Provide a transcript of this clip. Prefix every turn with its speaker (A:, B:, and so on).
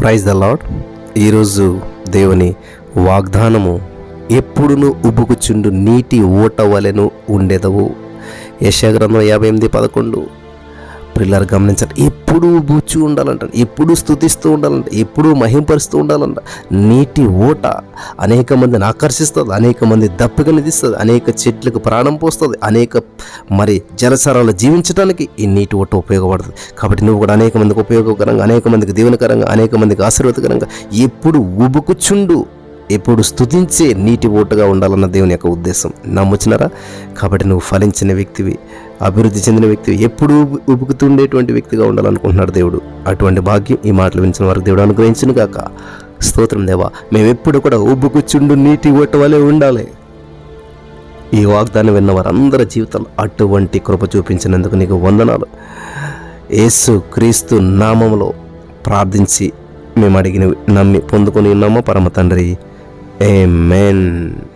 A: Praise the lord ఈరోజు దేవుని వాగ్దానము ఎప్పుడును ఉబ్బుకుచుండు నీటి ఊట వలెను ఉండేదవు. యశాగ్రంథం యాభై ఎనిమిది పదకొండు. పిల్లలు గమనించండి. ఎప్పుడు బూచి ఉండాలంట. ఎప్పుడు స్థుతిస్తూ ఉండాలంట. ఎప్పుడు మహింపరుస్తూ ఉండాలంట. నీటి ఊట అనేక మందిని ఆకర్షిస్తుంది అనేక మంది దప్పికనిదిస్తుంది అనేక చెట్లకు ప్రాణం పోస్తుంది అనేక మరి జలసరాలు జీవించడానికి ఈ నీటి ఊట ఉపయోగపడుతుంది. కాబట్టి నువ్వు కూడా అనేక మందికి ఉపయోగకరంగా అనేక మందికి దీవెనకరంగా అనేక మందికి ఆశీర్వాదకరంగా ఎప్పుడు ఉబుకుచుండు ఎప్పుడు స్థుతించే నీటి ఓటుగా ఉండాలన్న దేవుని యొక్క ఉద్దేశం. నమ్ముచినారా కాబట్టి నువ్వు ఫలించిన వ్యక్తివి అభివృద్ధి చెందిన వ్యక్తివి ఎప్పుడు ఉబుకుతుండేటువంటి వ్యక్తిగా ఉండాలనుకుంటున్నాడు దేవుడు. అటువంటి భాగ్యం ఈ మాటలు వించిన వారికి దేవుడు అనుగ్రహించును గాక. స్తోత్రం దేవా మేము ఎప్పుడు కూడా ఉబ్బుకుచుండు నీటి ఓట వలె ఉండాలి. ఈ వాగ్దానం విన్న వారందరి జీవితాలు అటువంటి కృప చూపించినందుకు నీకు వందనాలు. యేసు క్రీస్తు నామములో ప్రార్థించి మేము అడిగిన నమ్మి పొందుకొని ఉన్నామో పరమ తండ్రి. Amén.